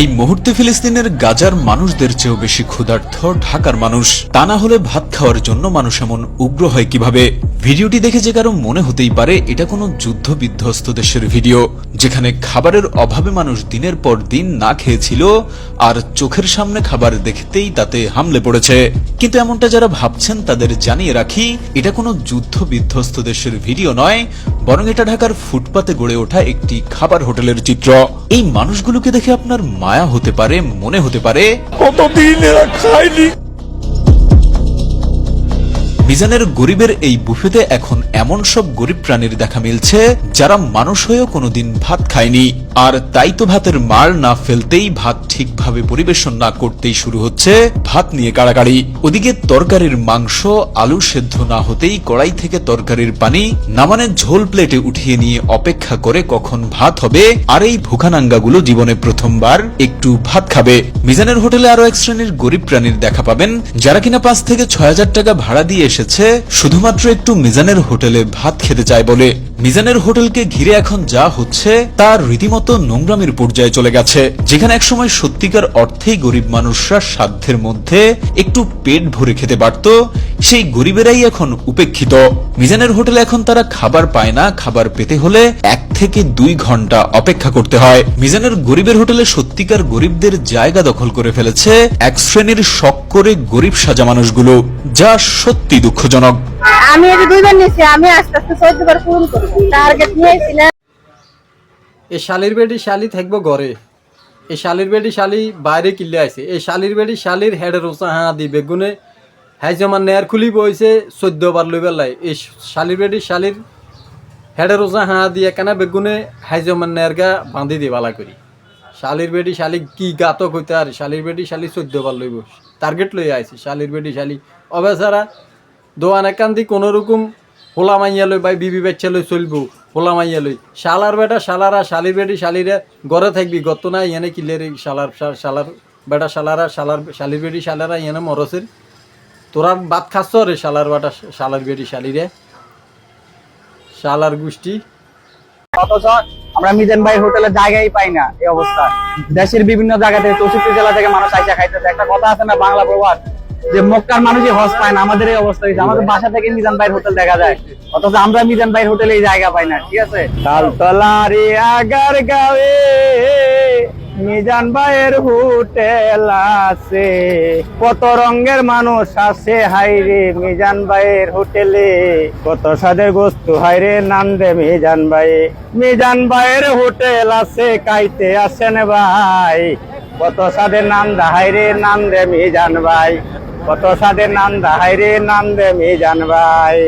এই মুহূর্তে ফিলিস্তিনের গাজার মানুষদের চেয়েও বেশি ক্ষুধার্থ ঢাকার মানুষ। তা না হলে ভাত খাওয়ার জন্য মানুষ এমন উগ্র হয় কীভাবে? ভিডিওটি দেখে যে কারও মনে হতেই পারে, এটা কোনো যুদ্ধ বিধ্বস্ত দেশের ভিডিও, যেখানে খাবারের অভাবে মানুষ দিনের পর দিন না খেয়েছিল, আর চোখের সামনে খাবার দেখতেই তাতে হামলে পড়েছে। কিন্তু এমনটা যারা ভাবছেন তাদের জানিয়ে রাখি, এটা কোনো যুদ্ধ বিধ্বস্ত দেশের ভিডিও নয় বরং এটা ঢাকার ফুটপাতে গড়ে ওঠা একটি খাবার হোটেলের চিত্র। এই মানুষগুলোকে দেখে আপনার মায়া হতে পারে, মনে হতে পারে, কতদিন এরা মিজানের গরিবের এই বুফেতে এখন এমন সব গরিব প্রাণীর দেখা মিলছে, যারা মানুষ হয়েও কোনোদিন ভাত খায়নি। আর তাই তো ভাতের মার না ফেলতেই ভাত ঠিকভাবে পরিবেশন না করতেই শুরু হচ্ছে ভাত নিয়ে কাড়াকাড়ি। ওদিকে তরকারির মাংস, আলু সেদ্ধ না হতেই কড়াই থেকে তরকারির পানি, নামানের ঝোল প্লেটে উঠিয়ে নিয়ে অপেক্ষা করে কখন ভাত হবে, আর এই ভুখানাঙ্গাগুলো জীবনে প্রথমবার একটু ভাত খাবে। মিজানের হোটেলে আরও এক শ্রেণির গরিব প্রাণীর দেখা পাবেন, যারা কিনা পাঁচ থেকে ছয় হাজার টাকা ভাড়া দিয়ে এসেছে শুধুমাত্র একটু মিজানের হোটেলে ভাত খেতে চায় বলে। মিজানের হোটেলকে ঘিরে এখন যা হচ্ছে, তার রীতিমতো নোংরামের পর্যায়ে চলে গেছে, যেখানে একসময় সত্যিকার অর্থেই গরিব মানুষরা সাধ্যের মধ্যে একটু পেট ভরে খেতে পারত, সেই গরিবেরাই এখন উপেক্ষিত। মিজানের হোটেলে এখন তারা খাবার পায় না, খাবার পেতে হলে এক থেকে দুই ঘণ্টা অপেক্ষা করতে হয়। মিজানের গরিবের হোটেলে সত্যিকার গরিবদের জায়গা দখল করে ফেলেছে এক শ্রেণির শখ করে গরিব সাজা মানুষগুলো, যা সত্যি দুঃখজনক। আমি এটা দুইবার নিয়েছি, আমি আস্তে আস্তে চোদ্দ বার পূরণ করব টার্গেট নিয়েছি এই শালির বেডি শালি থাকব ঘরে। এই শালির বেডি শালি বাইরে কিল্লে আছে এই শালির বেডি শালির হেডের ওসা হাঁ দি বেগুনে। হাই জমান নেয়ার খুলি বইছে চোদ্দ বার লই। বেলাই এই শালির বেডি শালির হেডের ওসা হাঁ দিয়ে কেনা বেগুনে হাই জমান নেয়ার গা বাঁধি দি বালা করি। শালির বেডি শালি কি গাতক হইতে আর শালির বেডি শালি চোদ্দ বার লইব। টার্গেট লই আইছি। শালির বেডি শালি অবেচারা দোয়ান একান্তি কোনো হোলা মাইয়া লই বাই বিবি বাচ্চা লই চলবো, হোলা মাইয়া লই। শালার বেটা, শালারা শালির বেটি, শালিরে ঘরে থাকবি, গত না ইয়ানে কিলের শালার শালার বেটা, শালারা, শালার শালির বেটি, শালারা ইয়ানে মরসের। তোরা ভাত খাচ্ছ রে শালার বেটা, শালার বেটি, শালিরে। শালার গোষ্ঠী। আমরা মিজান ভাই হোটেলে জায়গাই পাই না, এই অবস্থা। দেশের বিভিন্ন জায়গা থেকে চৌষট্টি জেলা থেকে মানুষ আইসা খাইতেছে। একটা কথা আছে না, বাংলা প্রবাদ যে মক্কার মানুষই হজ পায় না, আমাদের এই অবস্থা হয়েছে। আমাদের বাসা থেকে মিজান ভাইয়ের হোটেল দেখা যায়। অথচ আমরা মিজান ভাইয়ের হোটেলে এই জায়গা পাই না, ঠিক আছে? তালতলারি আগার গাঁয়ে মিজান ভাইয়ের হোটেল আছে। কত রঙের মানুষ আছে হাইরে মিজান ভাইয়ের হোটেলে। কত সাদের বস্তু হাইরে নাম দে মিজান ভাই মিজান ভাইয়ের হোটেল আছে, কাইতে আসেন ভাই। কত সাদের নাম দা হাইরে নাম দে মিজান ভাই। কত সাদের নাম দাহাই রে নাম দে মিজান ভাই।